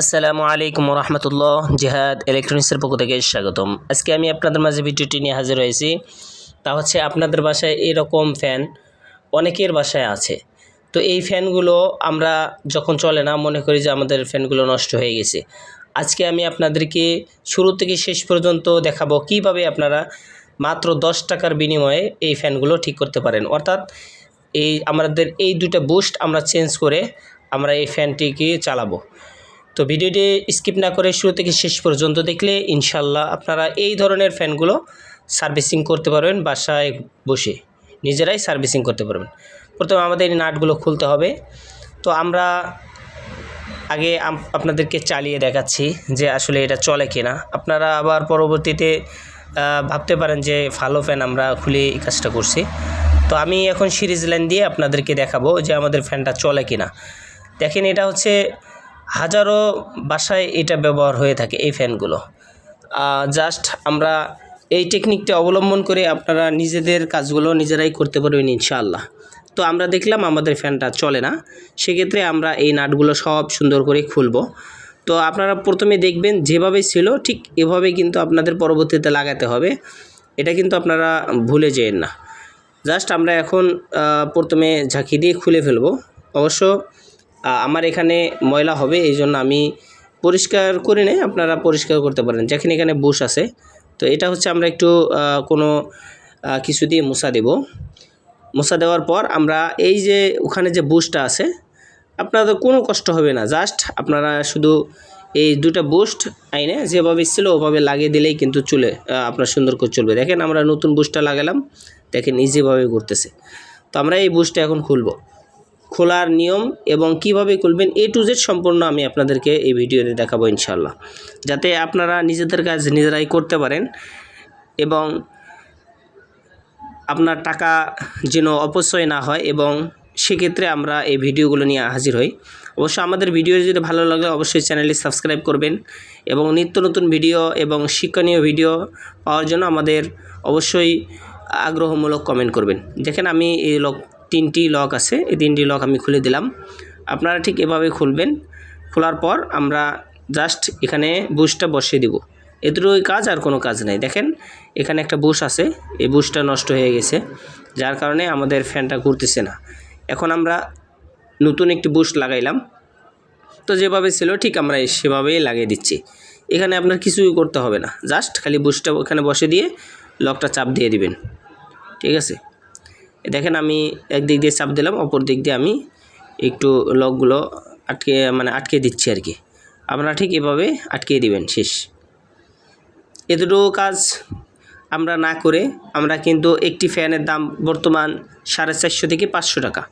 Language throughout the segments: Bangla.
আসসালামু আলাইকুম রহমতুল্লাহ জেহাদ ইলেকট্রনিক্সের পক্ষ থেকে স্বাগতম। আজকে আমি আপনাদের মাঝে ভিডিওটি নিয়ে হাজির হয়েছি। তা হচ্ছে আপনাদের বাসায় এরকম ফ্যান অনেকের বাসায় আছে। তো এই ফ্যানগুলো আমরা যখন চলে না, মনে করি যে আমাদের ফ্যানগুলো নষ্ট হয়ে গেছে। আজকে আমি আপনাদেরকে শুরু থেকে শেষ পর্যন্ত দেখাবো কীভাবে আপনারা মাত্র দশ টাকার বিনিময়ে এই ফ্যানগুলো ঠিক করতে পারেন। অর্থাৎ এই আমাদের এই দুটো বুস্ট আমরা চেঞ্জ করে আমরা এই ফ্যানটিকে চালাবো। তো ভিডিওটি স্কিপ না করে শুরু থেকে শেষ পর্যন্ত দেখলে ইনশাল্লাহ আপনারা এই ধরনের ফ্যানগুলো সার্ভিসিং করতে পারবেন বাসায় বসে। নিজেরাই সার্ভিসিং করতে পারবেন। প্রথমে আমাদের এই নাটগুলো খুলতে হবে। তো আমরা আগে আপনাদেরকে চালিয়ে দেখাচ্ছি যে আসলে এটা চলে কিনা। আপনারা আবার পরবর্তীতে ভাবতে পারেন যে ভালো ফ্যান আমরা খুলে এই কাজটা করছি। তো আমি এখন সিরিজ লাইন দিয়ে আপনাদেরকে দেখাবো যে আমাদের ফ্যানটা চলে কিনা। দেখেন এটা হচ্ছে হাজারো বাসায় এটা ব্যবহার হয়ে থাকে এই ফ্যানগুলো। জাস্ট আমরা এই টেকনিকটা অবলম্বন করে আপনারা নিজেদের কাজগুলো নিজেরাই করতে পারবেন ইনশাআল্লাহ। তো আমরা দেখলাম আমাদের ফ্যানটা চলে না, সেক্ষেত্রে আমরা এই নাটগুলো সব সুন্দর করে খুলবো। তো আপনারা প্রথমে দেখবেন যেভাবে ছিল ঠিক এভাবে কিন্তু আপনাদের পরবর্তীতে লাগাতে হবে। এটা কিন্তু আপনারা ভুলে যেয়েন না। জাস্ট আমরা এখন প্রথমে ঝাঁকি দিয়ে খুলে ফেলব। অবশ্য আমার এখানে ময়লা হবে, এই জন্য আমি পরিষ্কার করে নেই, আপনারা পরিষ্কার করতে পারেন। যেখানে এখানে বুশ আছে, তো এটা হচ্ছে আমরা একটু কোনো কিছু দিয়ে মুছা দেব। মুছা দেওয়ার পর আমরা এই যে ওখানে যে বুশটা আছে, আপনাদের কোনো কষ্ট হবে না, জাস্ট আপনারা শুধু এই দুটো বুস্ট আইনে যেভাবে ছিল ওভাবে লাগিয়ে দিলেই কিন্তু চলে আপনার সুন্দর করে চলবে। দেখেন আমরা নতুন বুস্টটা লাগালাম, দেখেন ইজিভাবে ঘুরতেছে। তো আমরা এই বুস্টটা এখন খুলবো। খোলার নিয়ম এবং কীভাবে খুলবেন এ টু জেড সম্পূর্ণ আমি আপনাদেরকে এই ভিডিওতে দেখাবো ইনশাল্লাহ যাতে আপনারা নিজেদের কাজ নিজেরাই করতে পারেন এবং আপনার টাকা যেন অপচয় না হয় এবং সেক্ষেত্রে আমরা এই ভিডিওগুলো নিয়ে হাজির হই। অবশ্য আমাদের ভিডিও যদি ভালো লাগে অবশ্যই চ্যানেলটি সাবস্ক্রাইব করবেন এবং নিত্য নতুন ভিডিও এবং শিক্ষণীয় ভিডিও পাওয়ার জন্য আমাদের অবশ্যই আগ্রহমূলক কমেন্ট করবেন। দেখেন আমি এই লক তিনটি লক আছে। এই তিনটি লক আমি খুলে দিলাম। আপনারা ঠিক এভাবে খুলবেন। খোলার পর আমরা জাস্ট এখানে বুশটা বসিয়ে দিব। এতটুকুই কাজ, আর কোনো কাজ নেই। দেখেন, এখানে একটা বুশ আছে। এই বুশটা নষ্ট হয়ে গেছে। যার কারণে আমাদের ফ্যানটা ঘুরতেছে না। এখন আমরা নতুন একটি বুশ লাগাইলাম। তো যেভাবে ছিল, ঠিক আমরা সেভাবেই লাগিয়ে দিচ্ছি। এখানে আপনার কিছুই করতে হবে না। জাস্ট খালি বুশটা ওখানে বসে দিয়ে লকটা চাপ দিয়ে দিবেন। ঠিক আছে? দেখেন আমি একদিক দিয়ে চাপ দিলাম, অপর দিক দিয়ে আমি একটু লকগুলো আটকে মানে আটকে দিচ্ছি আর কি। আপনারা ঠিক এভাবে আটকে দিবেন, শেষ। এতটুকু কাজ আমরা না করে আমরা কিন্তু একটি ফ্যানের দাম বর্তমান সাড়ে চারশো থেকে পাঁচশো টাকা।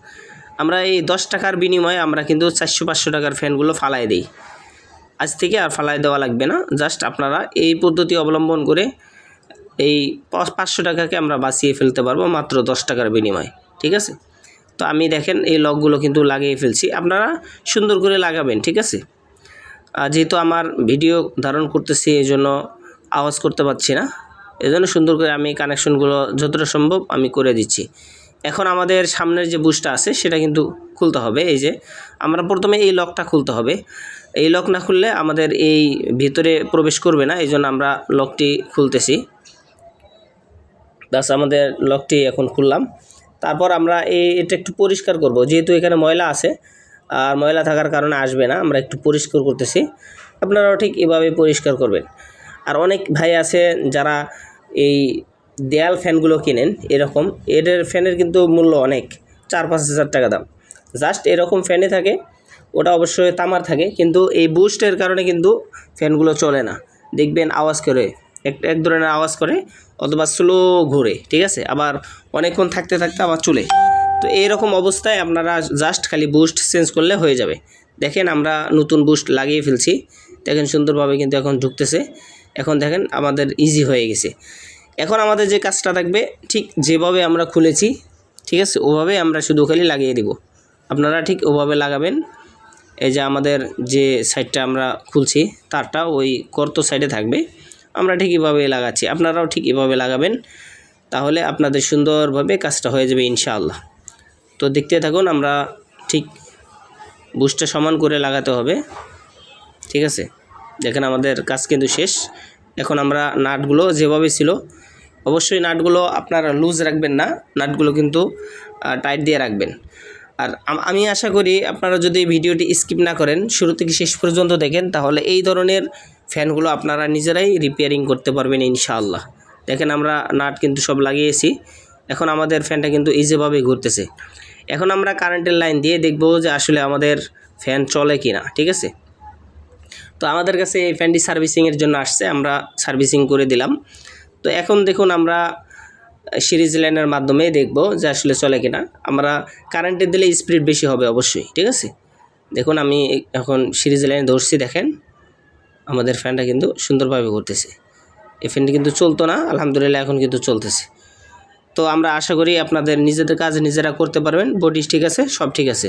আমরা এই দশ টাকার বিনিময়ে আমরা কিন্তু চারশো, পাঁচশো টাকার ফ্যানগুলো ফালাই দিই। আজ থেকে আর ফালাই দেওয়া লাগবে না, জাস্ট আপনারা এই পদ্ধতি অবলম্বন করে এই পাঁচশো টাকাকে আমরা বাঁচিয়ে ফেলতে পারব মাত্র দশ টাকার বিনিময়ে, ঠিক আছে? তো আমি দেখেন এই লকগুলো কিন্তু লাগিয়ে ফেলছি, আপনারা সুন্দর করে লাগাবেন, ঠিক আছে? আর যেহেতু আমার ভিডিও ধারণ করতেছি, এই জন্য আওয়াজ করতে পারছি না, এই জন্য সুন্দর করে আমি কানেকশনগুলো যতটা সম্ভব আমি করে দিচ্ছি। এখন আমাদের সামনের যে বুশটা আছে, সেটা কিন্তু খুলতে হবে, এই যে আমরা প্রথমে এই লকটা খুলতে হবে। এই লক না খুললে আমাদের এই ভিতরে প্রবেশ করবে না, এই জন্য আমরা লকটি খুলতেছি। বাস আমাদের লকটি এখন খুললাম। তারপর আমরা এই এটা একটু পরিষ্কার করব। যেহেতু এখানে ময়লা আছে, আর ময়লা থাকার কারণে আসবে না, আমরা একটু পরিষ্কার করতেছি। আপনারাও ঠিক এভাবে পরিষ্কার করবেন। আর অনেক ভাই আছে যারা এই দেয়াল ফ্যানগুলো কিনেন, এরকম। এদের ফ্যানের কিন্তু মূল্য অনেক, চার পাঁচ হাজার টাকা দাম। জাস্ট এরকম ফ্যানে থাকে, ওটা অবশ্যই তামার থাকে, কিন্তু এই বুস্টের কারণে কিন্তু ফ্যানগুলো চলে না। দেখবেন আওয়াজ করে। এক এক ধরনের আওয়াজ করে অথবা স্লো ঘুরে, ঠিক আছে? আবার অনেকক্ষণ থাকতে থাকতে আবার চলে। তো এইরকম অবস্থায় আপনারা জাস্ট খালি বুস্ট চেঞ্জ করলে হয়ে যাবে। দেখেন আমরা নতুন বুস্ট লাগিয়ে ফেলছি। দেখেন সুন্দরভাবে কিন্তু এখন ঢুকতেছে। এখন দেখেন আমাদের ইজি হয়ে গেছে। এখন আমাদের যে কাজটা থাকবে, ঠিক যেভাবে আমরা খুলেছি, ঠিক আছে? ওভাবে আমরা শুধু খালি লাগিয়ে দিব। আপনারা ঠিক ওভাবে লাগাবেন। এই যে আমাদের যে সাইডটা আমরা খুলছি তারটা ওই কর্ত সাইডে থাকবে। আমরা ঠিক এভাবে লাগাচ্ছি। আপনারাও ঠিক এভাবে লাগাবেন, তাহলে আপনাদের সুন্দরভাবে কাজটা হয়ে যাবে ইনশাআল্লাহ। তো দেখতে থাকুন, আমরা ঠিক বুস্টটা সমান করে লাগাতে হবে, ঠিক আছে? দেখেন আমাদের কাজ কিন্তু শেষ। এখন আমরা নাটগুলো যেভাবে ছিল, অবশ্যই নাটগুলো আপনারা লুজ রাখবেন না, নাটগুলো কিন্তু টাইট দিয়ে রাখবেন। আর আমি আশা করি আপনারা যদি ভিডিওটি স্কিপ না করেন, শুরু থেকে শেষ পর্যন্ত দেখেন, তাহলে এই ধরনের ফ্যানগুলো আপনারা নিজেরাই রিপেয়ারিং করতে পারবেন ইনশাআল্লাহ। দেখেন আমরা নাট কিন্তু সব লাগিয়েছি। এখন আমাদের ফ্যানটা কিন্তু ইজিভাবে ঘুরতেছে। এখন আমরা কারেন্টের লাইন দিয়ে দেখব যে আসলে আমাদের ফ্যান চলে কি না ঠিক আছে? তো আমাদের কাছে এই ফ্যানটি সার্ভিসিংয়ের জন্য আসছে, আমরা সার্ভিসিং করে দিলাম। তো এখন দেখুন আমরা সিরিজ লাইনের মাধ্যমে দেখব যে আসলে চলে কিনা। আমরা কারেন্টে দিলে স্পিড বেশি হবে অবশ্যই, ঠিক আছে? দেখুন আমি এখন সিরিজ লাইনে ধরছি, দেখেন। আমাদের ফ্যানটা কিন্তু সুন্দরভাবে ঘুরতেছে। এই ফ্যানটি কিন্তু চলতো না, আলহামদুলিল্লাহ এখন কিন্তু চলতেছে। তো আমরা আশা করি আপনাদের নিজেদের কাজ নিজেরা করতে পারবেন বডি ঠিক আছে, সব ঠিক আছে।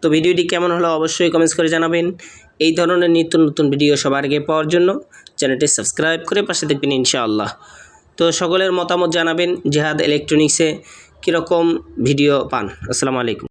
তো ভিডিওটি কেমন হলো অবশ্যই কমেন্টস করে জানাবেন। এই ধরনের নিত্য নতুন ভিডিও সবার আগে পাওয়ার জন্য চ্যানেলটি সাবস্ক্রাইব করে পাশে দেখবেন ইনশাআল্লাহ। তো সকলের মতামত জানাবেন, জেহাদ ইলেকট্রনিক্সে কীরকম ভিডিও পান। আসসালামু আলাইকুম।